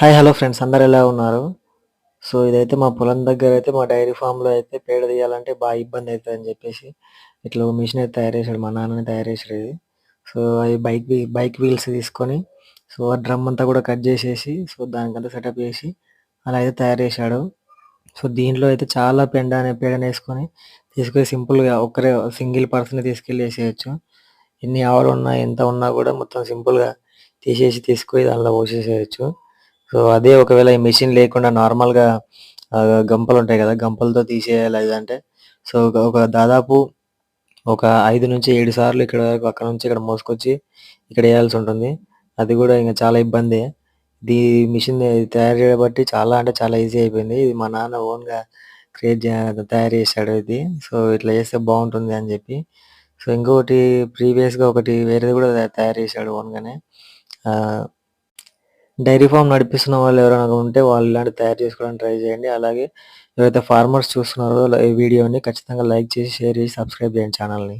Hi hello friends అందరు ఎలా ఉన్నారు? సో ఇదైతే మా పొలం దగ్గర అయితే మా డైరీ ఫామ్లో అయితే పేడ తీయాలంటే బాగా ఇబ్బంది అవుతుంది అని చెప్పేసి ఇట్లా ఒక మిషన్ అయితే తయారు చేశాడు. మా నాన్నని తయారు చేశాడు ఇది. సో అవి బైక్ బైక్ వీల్స్ తీసుకొని సో ఆ డ్రమ్ అంతా కూడా కట్ చేసేసి సో దానికంతా సెటప్ చేసి అలా అయితే తయారు చేశాడు. సో దీంట్లో అయితే చాలా పెండ అనే పేడని వేసుకొని తీసుకొని సింపుల్గా ఒక్కరే సింగిల్ పర్సన్ తీసుకెళ్ళి వేసేయచ్చు. ఎన్ని ఆవులు ఉన్నా ఎంత ఉన్నా కూడా మొత్తం సింపుల్గా తీసేసి తీసుకుని దానిలో పోసేసేయచ్చు. సో అదే ఒకవేళ ఈ మిషన్ లేకుండా నార్మల్గా గంపలు ఉంటాయి కదా గంపలతో తీసేయాలి అదంటే సో ఒక ఒక దాదాపు ఒక ఐదు నుంచి ఏడు సార్లు ఇక్కడ వరకు అక్కడ నుంచి ఇక్కడ మోసుకొచ్చి ఇక్కడ వేయాల్సి ఉంటుంది. అది కూడా ఇంకా చాలా ఇబ్బంది. ఇది మిషన్ తయారు చేయబట్టి చాలా అంటే చాలా ఈజీ అయిపోయింది. ఇది మా నాన్న ఓన్గా క్రియేట్ తయారు చేశాడు ఇది. సో ఇట్లా చేస్తే బాగుంటుంది అని చెప్పి. సో ఇంకొకటి ప్రీవియస్గా ఒకటి వేరేది కూడా తయారు చేశాడు ఓన్గానే. డైరీ ఫామ్ నడిపిస్తున్న వాళ్ళు ఎవరైనా ఉంటే వాళ్ళు ఇలాంటివి తయారు చేసుకోవడానికి ట్రై చేయండి. అలాగే ఎవరైతే ఫార్మర్స్ చూస్తున్నారో ఈ వీడియోని ఖచ్చితంగా లైక్ చేసి షేర్ చేసి సబ్స్క్రైబ్ చేయండి ఛానల్ని.